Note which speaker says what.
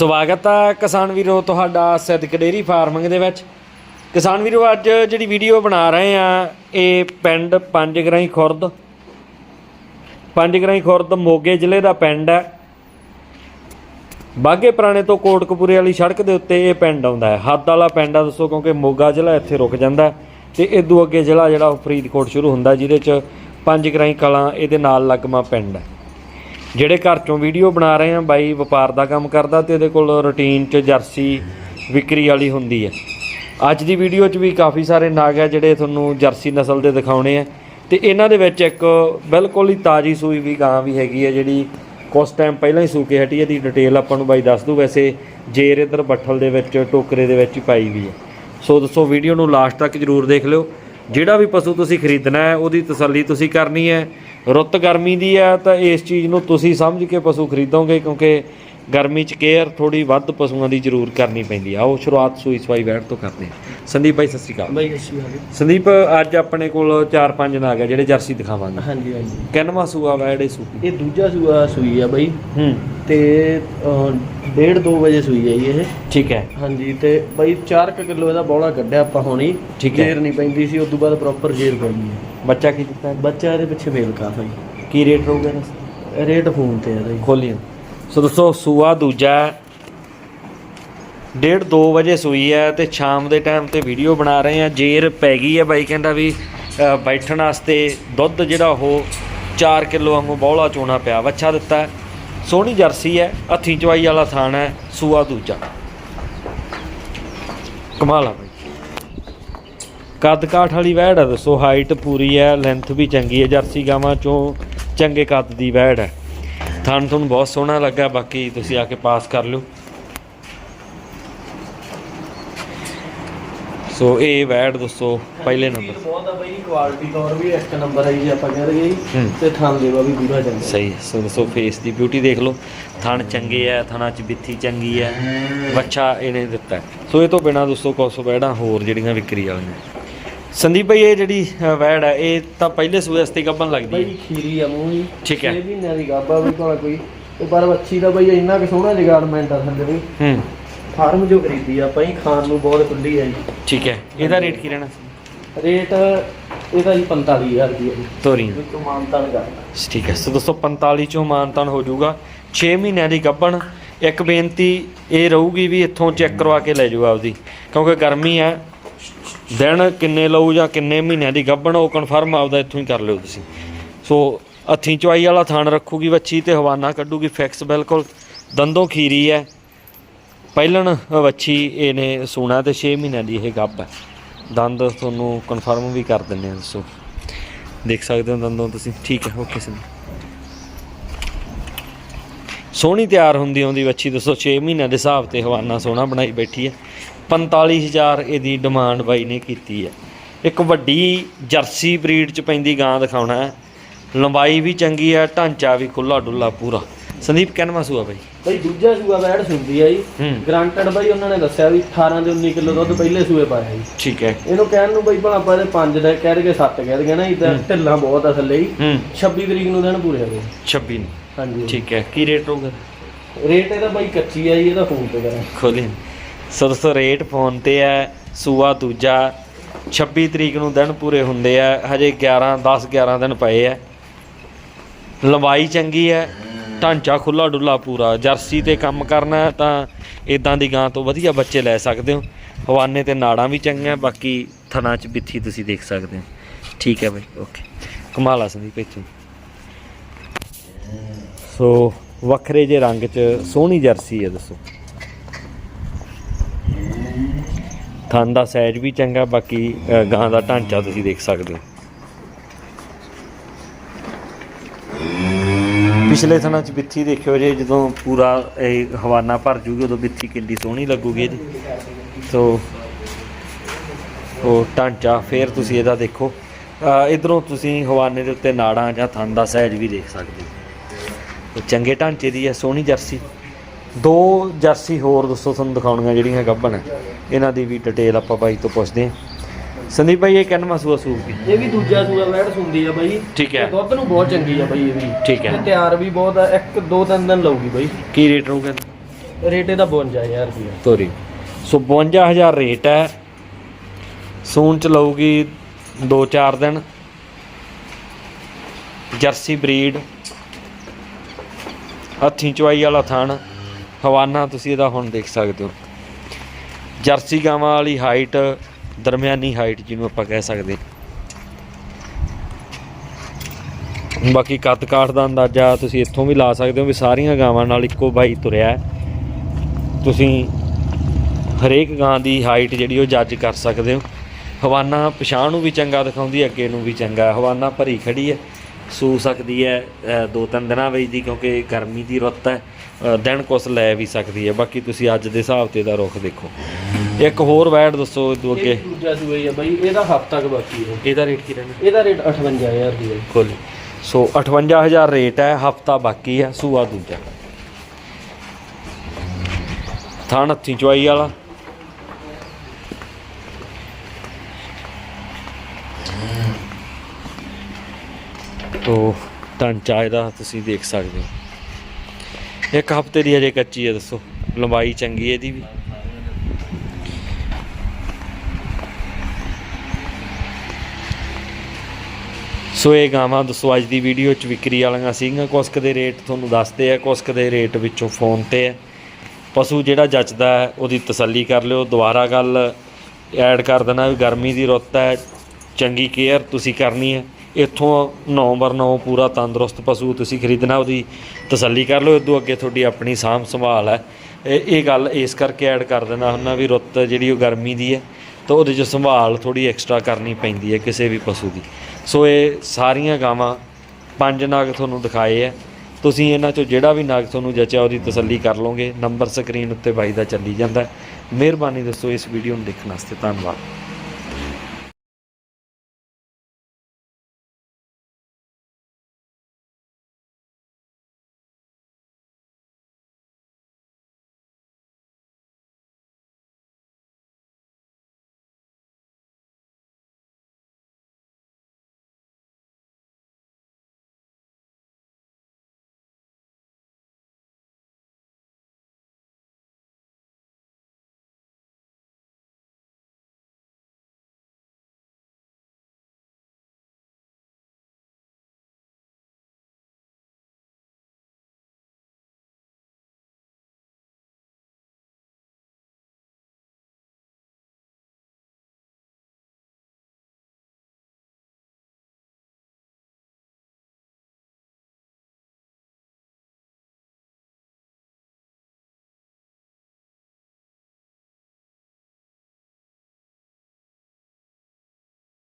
Speaker 1: ਸਵਾਗਤ ਹੈ ਕਿਸਾਨ ਵੀਰੋ ਤੁਹਾਡਾ ਸਿੱਧਕ ਡੇਰੀ ਫਾਰਮਿੰਗ ਦੇ ਵਿੱਚ। ਕਿਸਾਨ ਵੀਰੋ, ਅੱਜ ਜਿਹੜੀ ਵੀਡੀਓ ਬਣਾ ਰਹੇ ਆ, ਇਹ ਪਿੰਡ ਪੰਜਗਰਾਈ ਖੁਰਦ। ਪੰਜਗਰਾਈ ਖੁਰਦ ਮੋਗੇ ਜ਼ਿਲ੍ਹੇ ਦਾ ਪਿੰਡ ਹੈ। ਬਾਗੇ ਪੁਰਾਣੇ ਤੋਂ ਕੋਟਕਪੂਰੇ ਵਾਲੀ ਸੜਕ ਦੇ ਉੱਤੇ ਇਹ ਪਿੰਡ ਆਉਂਦਾ ਹੈ। ਹੱਦ ਵਾਲਾ ਪਿੰਡ ਆ, ਦੱਸੋ, ਕਿਉਂਕਿ ਮੋਗਾ ਜ਼ਿਲ੍ਹਾ ਇੱਥੇ ਰੁਕ ਜਾਂਦਾ ਹੈ ਤੇ ਇਦੋਂ ਅੱਗੇ ਜ਼ਿਲ੍ਹਾ ਜਿਹੜਾ ਉਹ ਫਰੀਦਕੋਟ ਸ਼ੁਰੂ ਹੁੰਦਾ, ਜਿਹਦੇ ਚ ਪੰਜਗਰਾਈ ਕਲਾਂ ਇਹਦੇ ਨਾਲ ਲੱਗਮਾ ਪਿੰਡ ਹੈ। ਜਿਹੜੇ ਘਰ ਚੋਂ ਵੀਡੀਓ ਬਣਾ ਰਹੇ ਆ, ਬਾਈ ਵਪਾਰ ਦਾ ਕੰਮ ਕਰਦਾ ਤੇ ਇਹਦੇ ਕੋਲ ਰੁਟੀਨ 'ਚ ਜਰਸੀ ਵਿਕਰੀ ਵਾਲੀ ਹੁੰਦੀ ਹੈ। ਅੱਜ ਦੀ ਵੀਡੀਓ 'ਚ ਵੀ ਕਾਫੀ ਸਾਰੇ ਨਾਗ ਆ ਜਿਹੜੇ ਤੁਹਾਨੂੰ ਜਰਸੀ ਨਸਲ ਦੇ ਦਿਖਾਉਣੇ ਆ। ਤੇ ਇਹਨਾਂ ਦੇ ਵਿੱਚ ਇੱਕ ਬਿਲਕੁਲ ਹੀ ਤਾਜੀ ਸੂਈ ਵੀ ਗਾਂ ਵੀ ਹੈਗੀ ਹੈ ਜਿਹੜੀ ਕੁਝ ਟਾਈਮ ਪਹਿਲਾਂ ਹੀ ਸੂ ਕੇ ਹਟੀ ਇਹਦੀ ਡਿਟੇਲ ਆਪਾਂ ਨੂੰ ਬਾਈ ਦੱਸ ਦੂ। ਵੈਸੇ ਜੇਰ ਇਧਰ ਬੱਠਲ ਦੇ ਵਿੱਚ, ਟੋਕਰੇ ਦੇ ਵਿੱਚ ਹੀ ਪਾਈ ਵੀ ਹੈ। ਸੋ ਦੱਸੋ ਵੀਡੀਓ ਨੂੰ ਲਾਸਟ ਤੱਕ ਜਰੂਰ ਦੇਖ ਲਿਓ। ਜਿਹੜਾ ਵੀ ਪਸ਼ੂ ਤੁਸੀਂ ਖਰੀਦਣਾ ਹੈ, ਉਹਦੀ ਤਸੱਲੀ ਤੁਸੀਂ ਕਰਨੀ ਹੈ। ਰੁੱਤ ਗਰਮੀ ਦੀ ਹੈ ਤਾਂ ਇਸ ਚੀਜ਼ ਨੂੰ ਤੁਸੀਂ ਸਮਝ ਕੇ ਪਸ਼ੂ ਖਰੀਦੋਗੇ ਕਿਉਂਕਿ ਗਰਮੀ 'ਚ ਕੇਅਰ ਥੋੜੀ ਵੱਧ ਪਸ਼ੂਆਂ ਦੀ ਜ਼ਰੂਰ ਕਰਨੀ ਪੈਂਦੀ ਆ। ਆਓ ਸ਼ੁਰੂਆਤ ਸੂਈ ਸਵਾਈ ਵੈਟ ਤੋਂ ਕਰਦੇ ਸੰਦੀਪ ਭਾਈ ਸਤਿ ਸ਼੍ਰੀ ਅਕਾਲ।
Speaker 2: ਬਾਈ ਅੱਛੀ ਗੱਲ।
Speaker 1: ਸੰਦੀਪ ਅੱਜ ਆਪਣੇ ਕੋਲ 4-5 ਨਾਗ ਆ ਜਿਹੜੇ ਜਰਸੀ ਦਿਖਾਵਾਂਗੇ।
Speaker 2: ਹਾਂਜੀ ਹਾਂਜੀ।
Speaker 1: ਕਿੰਨਵਾਂ ਸੂਆ ਵਾ ਜਿਹੜੇ ਸੂ
Speaker 2: ਇਹ ਦੂਜਾ ਸੂਆ ਸੂਈ ਆ ਬਾਈ।
Speaker 1: ਹੂੰ।
Speaker 2: ਤੇ ਅਹ, ਡੇਢ 2 ਵਜੇ ਸੂਈ ਆ ਇਹ।
Speaker 1: ਠੀਕ ਹੈ।
Speaker 2: ਹਾਂਜੀ ਤੇ ਬਾਈ 4 ਕਿਲੋ ਇਹਦਾ ਬੌਲਾ ਕੱਢਿਆ ਆਪਾਂ ਹੁਣੀ।
Speaker 1: ਠੀਕ ਹੈ।
Speaker 2: ਜੇਰ ਨਹੀਂ ਪੈਂਦੀ ਸੀ ਉਸ ਤੋਂ ਬਾਅਦ ਪ੍ਰੋਪਰ ਜੇਰ ਪੈ ਗਈ ਹੈ
Speaker 1: ਬੱਚਾ ਕੀ ਦਿੱਤਾ?
Speaker 2: ਬੱਚਾ ਇਹਦੇ ਪਿੱਛੇ ਮੇਲ ਕਾਫਾ
Speaker 1: ਕੀ ਰੇਟ
Speaker 2: ਜੀ ਰੇਟ ਫੋਨ ਤੇ ਇਹਦਾ ਜੀ
Speaker 1: ਖੋਲੀਏ ਸੋ ਦੋਸਤੋ, ਸੂਆ ਦੂਜਾ ਹੈ। ਡੇਢ 2 ਵਜੇ ਸੂਈ ਹੈ ਤੇ ਸ਼ਾਮ ਦੇ ਟਾਈਮ ਤੇ ਵੀਡੀਓ ਬਣਾ ਰਹੇ ਆ ਜੇਰ ਪੈ ਗਈ ਹੈ ਬਾਈ, ਕਹਿੰਦਾ ਵੀ ਬੈਠਣ ਵਾਸਤੇ ਦੁੱਧ ਜਿਹੜਾ ਉਹ 4 ਕਿਲੋ ਵਾਂਗੂ ਬੌਲਾ ਚੋਣਾ ਪਿਆ, ਵੱਛਾ ਦਿੱਤਾ ਸੋਹਣੀ ਜਰਸੀ ਹੈ, ਹੱਥੀ ਚਵਾਈ ਵਾਲਾ ਥਾਣ ਹੈ, ਸੂਆ ਦੂਜਾ। ਕਮਾਲ ਆ ਬਾਈ। ਕੱਦ ਕਾਠ ਵਾਲੀ ਵੈੜ ਹੈ ਦੱਸੋ ਹਾਈਟ ਪੂਰੀ ਹੈ ਲੈਂਥ ਵੀ ਚੰਗੀ ਹੈ, ਜਰਸੀ ਗਾਵਾਂ ਚੋਂ ਚੰਗੇ ਕੱਦ ਦੀ ਵੈੜ ਹੈ। ਥਣ ਤੁਹਾਨੂੰ ਬਹੁਤ ਸੋਹਣਾ ਲੱਗਾ ਬਾਕੀ ਤੁਸੀਂ ਆ ਕੇ ਪਾਸ ਕਰ ਲਿਓ ਸੋ ਇਹ ਵੈੜ ਦੱਸੋ ਪਹਿਲੇ ਨੰਬਰ
Speaker 2: ਬਹੁਤ ਆ ਬਾਈ ਕੁਆਲਿਟੀ ਤੌਰ ਵੀ ਇੱਕ ਨੰਬਰ ਹੈ ਜੀ ਆਪਾਂ ਕਹਿ ਦਈਏ
Speaker 1: ਹੂੰ।
Speaker 2: ਤੇ ਥਾਂ ਦੇਵਾ ਵੀ ਪੂਰਾ ਚੰਗਾ
Speaker 1: ਸਹੀ। ਸੋ ਦੱਸੋ ਫੇਸ ਦੀ ਬਿਊਟੀ ਦੇਖ ਲਓ ਥਣ ਚੰਗੇ ਆ ਥਣਾ ਚ ਬਿੱਥੀ ਚੰਗੀ ਹੈ ਬੱਚਾ ਇਹਨੇ ਦਿੱਤਾ। ਸੋ ਇਹ ਤੋਂ ਬਿਨਾ ਦੋਸਤੋ ਕੁਛ ਵੈੜਾਂ ਹੋਰ ਜਿਹੜੀਆਂ ਵਿਕਰੀ ਵਾਲੀਆਂ ਸੰਦੀਪ ਭਾਈ ਇਹ ਜਿਹੜੀ ਵੈੜ ਹੈ ਇਹ ਤਾਂ ਪਹਿਲੇ ਸੂਏ ਵਾਸਤੇ ਗੱਬਨ ਲੱਗਦੀ
Speaker 2: ਬਾਈ
Speaker 1: ਹੈ।
Speaker 2: ਖੀਰੀ ਆ ਮੂੰਹ ਜੀ।
Speaker 1: ਠੀਕ ਹੈ।
Speaker 2: ਛੇ ਮਹੀਨਿਆਂ ਦੀ ਗਾਬਾ ਵੀ ਭਾਵੇਂ ਕੋਈ। ਤੇ ਪਰ ਬੱਚੀ ਦਾ ਬਾਈ ਇੰਨਾ ਕਿ ਸੋਹਣਾ ਜਗਾਰਮੈਂਟ ਆ ਥੱਲੇ ਵੀ।
Speaker 1: ਹੂੰ।
Speaker 2: ਫਾਰਮ ਜੋ ਖਰੀਦੀ ਆ ਆਪਾਂ ਹੀ ਖਾਣ ਨੂੰ ਬਹੁਤ ਖੁੱਲੀ ਆ ਜੀ।
Speaker 1: ਠੀਕ ਹੈ। ਇਹਦਾ ਰੇਟ ਕੀ ਰਹਿਣਾ?
Speaker 2: ਰੇਟ ਇਹਦਾ ਜੀ 45000 ਰੁਪਏ ਜੀ।
Speaker 1: ਤੋਰੀਆਂ
Speaker 2: ਵਿੱਚੋਂ ਮਾਨਤਾ ਨਹੀਂ ਕਰਦਾ
Speaker 1: ਠੀਕ ਹੈ। ਸੋ ਦੋਸਤੋ 45 ਚੋਂ ਮਾਨਤਾਨ ਹੋ ਜਾਊਗਾ। 6 ਮਹੀਨਿਆਂ ਦੀ ਗੱਭਣ ਇੱਕ ਬੇਨਤੀ ਇਹ ਰਹੂਗੀ ਵੀ ਇੱਥੋਂ ਚੈੱਕ ਕਰਵਾ ਕੇ ਲੈ ਜਾਓ ਆਪਦੀ। ਕਿਉਂਕਿ ਗਰਮੀ ਹੈ ਦਿਨ ਕਿੰਨੇ ਲਊ ਜਾਂ ਕਿੰਨੇ ਮਹੀਨਿਆਂ ਦੀ ਗੱਭਣ, ਉਹ ਕਨਫਰਮ ਆਪਦਾ ਇੱਥੋਂ ਹੀ ਕਰ ਲਿਓ ਤੁਸੀਂ। ਸੋ ਹੱਥੀਂ ਚਵਾਈ ਵਾਲਾ ਥਾਣ ਰੱਖੂਗੀ ਵੱਛੀ ਤੇ ਹਵਾਨਾ ਕੱਢੂਗੀ ਫਿਕਸ ਬਿਲਕੁਲ। ਦੰਦੋਂ ਖੀਰੀ ਹੈ ਪਹਿਲਣ ਵੱਛੀ ਇਹਨੇ ਸੂਣਾ ਤੇ 6 ਮਹੀਨਿਆਂ ਦੀ ਇਹ ਗੱਭ ਹੈ ਦੰਦ ਤੁਹਾਨੂੰ ਕਨਫਰਮ ਵੀ ਕਰ ਦਿੰਨੇ ਆ, ਦੱਸੋ। ਦੇਖ ਸਕਦੇ ਹੋ ਦੰਦੋਂ ਤੁਸੀਂ। ਠੀਕ ਹੈ ਓਕੇ ਸਰ ਸੋਹਣੀ ਤਿਆਰ ਹੁੰਦੀ ਆਉਂਦੀ ਵੱਛੀ, ਦੱਸੋ 6 ਮਹੀਨਿਆਂ ਦੇ ਹਿਸਾਬ ਤੇ ਹਵਾਨਾ ਸੋਹਣਾ ਬਣਾਈ ਬੈਠੀ ਹੈ 45000 ਇਹਦੀ ਡਿਮਾਂਡ ਬਾਈ ਨੇ ਕੀਤੀ ਹੈ। ਇੱਕ ਵੱਡੀ ਜਰਸੀ ਬਰੀਡ ਚ ਪੈਂਦੀ ਗਾਂ ਦਿਖਾਉਣਾ ਹੈ। ਲੰਬਾਈ ਵੀ ਚੰਗੀ ਹੈ ਢਾਂਚਾ ਵੀ ਖੁੱਲਾ ਡੁੱਲਾ ਪੂਰਾ। ਸੰਦੀਪ ਕਿੰਨਵਾਂ ਸੂਆ ਬਾਈ?
Speaker 2: ਬਾਈ ਦੂਜਾ ਸੂਆ ਬੈੜ ਸੁਣਦੀ ਆ ਜੀ।
Speaker 1: ਹੂੰ।
Speaker 2: ਗ੍ਰਾਂਟਡ ਬਾਈ ਉਹਨਾਂ ਨੇ ਦੱਸਿਆ ਵੀ 18 ਦੇ 19 ਕਿਲੋ ਦੁੱਧ ਪਹਿਲੇ ਸੂਏ ਪਾਇਆ ਜੀ
Speaker 1: ਠੀਕ ਹੈ।
Speaker 2: ਇਹਨੂੰ ਕਹਿਣ ਨੂੰ ਬਾਈ ਭਲਾ ਆਪਾਂ ਇਹਦੇ 5 ਦਾ ਕਹਿ ਰਗੇ 7 ਕਹਿ ਰਗੇ ਨਾ ਇਦਾਂ ਢਿੱਲਾ ਬਹੁਤ ਆ ਥੱਲੇ ਹੀ
Speaker 1: ਹੂੰ।
Speaker 2: 26 ਤਰੀਕ ਨੂੰ ਦਿਨ ਪੂਰੇ ਹੋ ਗਏ
Speaker 1: 26 ਨੂੰ।
Speaker 2: ਹਾਂਜੀ।
Speaker 1: ਠੀਕ ਹੈ। ਕੀ ਰੇਟ ਹੋਊਗਾ?
Speaker 2: ਰੇਟ ਇਹਦਾ ਬਾਈ ਕੱਚੀ ਆ ਜੀ ਇਹਦਾ ਫੋਨ ਤੇ ਕਰਾਂ।
Speaker 1: ਖੋਲੀ। ਸੋ ਰੇਟ ਫੋਨ ਤੇ ਹੈ ਸੂਆ ਦੂਜਾ 26 ਤਰੀਕ ਨੂੰ ਦਿਨ ਪੂਰੇ ਹੁੰਦੇ ਆ, ਹਜੇ 11 10 11 ਦਿਨ ਪਏ ਆ। ਲੰਬਾਈ ਚੰਗੀ ਹੈ ਢਾਂਚਾ ਖੁੱਲਾ ਡੁੱਲਾ ਪੂਰਾ, ਜਰਸੀ ਤੇ ਕੰਮ ਕਰਨਾ ਤਾਂ ਇਦਾਂ ਦੀ ਗਾਂ ਤੋਂ ਵਧੀਆ ਬੱਚੇ ਲੈ ਸਕਦੇ ਹੋ। ਹਵਾਨੇ ਤੇ ਨਾੜਾਂ ਵੀ ਚੰਗੀਆਂ, ਬਾਕੀ ਥਣਾ ਚ ਬਿੱਥੀ ਤੁਸੀਂ ਦੇਖ ਸਕਦੇ ਹੋ। ਠੀਕ ਹੈ ਬਾਈ, ਓਕੇ। ਕਮਾਲ ਸੰਦੀਪ, ਇੱਥੋਂ। ਸੋ ਵੱਖਰੇ ਜੇ ਰੰਗ ਚ ਸੋਹਣੀ ਜਰਸੀ ਹੈ ਦੱਸੋ। ਥਣ ਦਾ ਸਾਈਜ਼ ਵੀ ਚੰਗਾ, ਬਾਕੀ ਗਾਂ ਦਾ ਢਾਂਚਾ ਤੁਸੀਂ ਦੇਖ ਸਕਦੇ ਹੋ। ਪਿਛਲੇ ਥਣਾਂ 'ਚ ਬਿੱਥੀ ਦੇਖਿਓ ਜੇ, ਜਦੋਂ ਪੂਰਾ ਇਹ ਹਵਾਨਾ ਭਰ ਜੂਗੀ, ਉਦੋਂ ਬਿੱਥੀ ਕਿੰਨੀ ਸੋਹਣੀ ਲੱਗੂਗੀ ਇਹਦੀ। ਸੋ, ਉਹ ਢਾਂਚਾ ਫੇਰ ਤੁਸੀਂ ਇਹਦਾ ਦੇਖੋ। ਇਧਰੋਂ ਤੁਸੀਂ ਹਵਾਨੇ ਦੇ ਉੱਤੇ ਨਾੜਾਂ ਜਾਂ ਥਣ ਦਾ ਸਾਈਜ਼ ਵੀ ਦੇਖ ਸਕਦੇ ਹੋ। ਚੰਗੇ ਢਾਂਚੇ ਦੀ ਹੈ, ਸੋਹਣੀ ਜਰਸੀ। ਦੋ ਜਰਸੀ ਹੋਰ ਦੱਸੋ, ਤੁਹਾਨੂੰ ਦਿਖਾਉਣੀਆਂ ਜਿਹੜੀਆਂ ਗੱਭਣ ਹੈ। ਇਹਨਾਂ ਦੀ ਵੀ ਡਿਟੇਲ ਆਪਾਂ ਬਾਈ ਤੋਂ ਪੁੱਛਦੇ ਹਾਂ। ਸੰਦੀਪ ਭਾਈ ਇਹ ਕਿੰਨਵਾਂ ਸੂਆ ਸੂਪ ਕੀ
Speaker 2: ਇਹ ਵੀ ਦੂਜਾ ਸੂਆ ਬੈੜ ਸੁਣਦੀ ਆ ਬਾਈ।
Speaker 1: ਠੀਕ ਹੈ।
Speaker 2: ਤੇ ਦੁੱਧ ਨੂੰ ਬਹੁਤ ਚੰਗੀ ਆ ਬਾਈ ਇਹ ਵੀ।
Speaker 1: ਠੀਕ ਹੈ।
Speaker 2: ਤੇ ਤਿਆਰ ਵੀ ਬਹੁਤ ਆ ਇੱਕ ਦੋ ਤਿੰਨ ਦਿਨ ਲਊਗੀ ਬਾਈ।
Speaker 1: ਕੀ ਰੇਟ ਰਹੂਗਾ?
Speaker 2: ਰੇਟ ਇਹਦਾ 52000 ਰੁਪਏ।
Speaker 1: ਤੋਰੀ। ਸੋ 52000 ਰੇਟ ਹੈ। ਸੂਣ ਚ ਲਊਗੀ 2-4 ਦਿਨ। Jersey breed. ਹੱਥੀਂ ਚਵਾਈ ਵਾਲਾ ਥਣ। ਹਵਾਨਾ ਤੁਸੀਂ ਇਹਦਾ ਹੁਣ ਦੇਖ ਸਕਦੇ ਹੋ। ਜਰਸੀ ਗਾਵਾਂ ਵਾਲੀ ਹਾਈਟ ਦਰਮਿਆਨੀ ਹਾਈਟ ਜਿਹਨੂੰ ਆਪਾਂ ਕਹਿ ਸਕਦੇ। ਬਾਕੀ ਕੱਦ ਕਾਠ ਦਾ ਅੰਦਾਜ਼ਾ ਤੁਸੀਂ ਇੱਥੋਂ ਵੀ ਲਾ ਸਕਦੇ ਹੋ ਵੀ ਸਾਰੀਆਂ ਗਾਵਾਂ ਨਾਲ ਇੱਕੋ ਬਾਈ ਤੁਰਿਆ ਤੁਸੀਂ ਹਰੇਕ ਗਾਂ ਦੀ ਹਾਈਟ ਜਿਹੜੀ ਉਹ ਜੱਜ ਕਰ ਸਕਦੇ ਹੋ। ਹਵਾਨਾ ਪਛਾਣ ਨੂੰ ਵੀ ਚੰਗਾ ਦਿਖਾਉਂਦੀ ਅੱਗੇ ਨੂੰ ਵੀ ਚੰਗਾ ਹਵਾਨਾ ਭਰੀ ਖੜੀ ਹੈ, ਸੂ ਸਕਦੀ ਹੈ ਦੋ ਤਿੰਨ ਦਿਨਾਂ ਵਿੱਚ ਦੀ ਕਿਉਂਕਿ ਗਰਮੀ ਦੀ ਰੁੱਤ ਹੈ ਦਿਨ ਕੁਛ ਲੈ ਵੀ ਸਕਦੀ ਹੈ। ਬਾਕੀ ਤੁਸੀਂ ਅੱਜ ਦੇ ਹਿਸਾਬ ਤੇ ਦਾ ਰੁੱਖ ਦੇਖੋ। ਇੱਕ ਹੋਰ ਵੈਟ ਦੱਸੋ ਇਹ ਤੋਂ
Speaker 2: ਇਹ
Speaker 1: ਅੱਗੇ
Speaker 2: ਦੂਜਾ ਹੀ ਆ ਬਾਈ ਇਹਦਾ ਹਫਤਾ ਕੁ ਬਾਕੀ ਹੈ।
Speaker 1: ਇਹਦਾ ਰੇਟ ਕੀ ਰਹਿਣਾ
Speaker 2: ਇਹਦਾ ਰੇਟ 58000 ਰੁਪਏ
Speaker 1: ਖੋਲੀ ਸੋ 58000 ਰੇਟ ਹੈ ਹਫਤਾ ਬਾਕੀ ਹੈ ਸੂਆ ਦੂਜਾ। ਥਾਣ ਹੱਥੀਂ ਚਵਾਈ ਵਾਲਾ। ਤੋ ਢਾਂਚਾ ਇਹਦਾ ਤੁਸੀਂ ਦੇਖ ਸਕਦੇ ਹੋ। ਇੱਕ ਹਫ਼ਤੇ ਦੀ ਹਜੇ ਕੱਚੀ ਹੈ ਦੱਸੋ। ਲੰਬਾਈ ਚੰਗੀ ਹੈ ਇਹਦੀ ਵੀ। ਸੋ ਇਹ ਗਾਵਾਂ ਦੱਸੋ, ਅੱਜ ਦੀ ਵੀਡੀਓ ਚ ਵਿਕਰੀ ਵਾਲੀਆਂ ਸੀਗੀਆਂ। ਕੁਸਕ ਦੇ ਰੇਟ ਤੁਹਾਨੂੰ ਦੱਸਦੇ ਆ, ਕੁਸਕ ਦੇ ਰੇਟ ਵਿੱਚੋਂ ਫੋਨ ਤੇ ਹੈ ਪਸ਼ੂ ਜਿਹੜਾ ਜੱਚਦਾ ਹੈ, ਉਹਦੀ ਤਸੱਲੀ ਕਰ ਲਿਓ। ਦੁਬਾਰਾ ਗੱਲ ਐਡ ਕਰ ਦੇਣਾ ਵੀ ਗਰਮੀ ਦੀ ਰੁੱਤ ਹੈ, ਚੰਗੀ ਕੇਅਰ ਤੁਸੀਂ ਕਰਨੀ ਹੈ। ਇੱਥੋਂ ਨਵੰਬਰ 9 ਪੂਰਾ ਤੰਦਰੁਸਤ ਪਸ਼ੂ ਤੁਸੀਂ ਖਰੀਦਣਾ, ਉਹਦੀ ਤਸੱਲੀ ਕਰ ਲਓ। ਇਦੋਂ ਅੱਗੇ ਤੁਹਾਡੀ ਆਪਣੀ ਸਾਂਭ ਸੰਭਾਲ ਹੈ। ਇਹ ਇਹ ਗੱਲ ਇਸ ਕਰਕੇ ਐਡ ਕਰ ਦੇਣਾ ਹੁੰਦਾ ਵੀ ਰੁੱਤ ਜਿਹੜੀ ਉਹ ਗਰਮੀ ਦੀ ਹੈ। ਤਾਂ ਉਹਦੇ 'ਚ ਸੰਭਾਲ ਥੋੜੀ ਐਕਸਟਰਾ ਕਰਨੀ ਪੈਂਦੀ ਹੈ ਕਿਸੇ ਵੀ ਪਸ਼ੂ ਦੀ। ਸੋ ਇਹ ਸਾਰੀਆਂ ਗਾਵਾਂ ਪੰਜ ਨਾਗ ਤੁਹਾਨੂੰ ਦਿਖਾਏ ਹੈ। ਤੁਸੀਂ ਇਹਨਾਂ ਚੋਂ ਜਿਹੜਾ ਵੀ ਨਾਗ ਤੁਹਾਨੂੰ ਜਚਿਆ ਉਹਦੀ ਤਸੱਲੀ ਕਰ ਲਓਗੇ। ਨੰਬਰ ਸਕਰੀਨ ਉੱਤੇ ਬਾਈ ਦਾ ਚੱਲੀ ਜਾਂਦਾ ਮਿਹਰਬਾਨੀ ਦੱਸੋ ਇਸ ਵੀਡੀਓ ਨੂੰ ਦੇਖਣ ਵਾਸਤੇ। ਧੰਨਵਾਦ।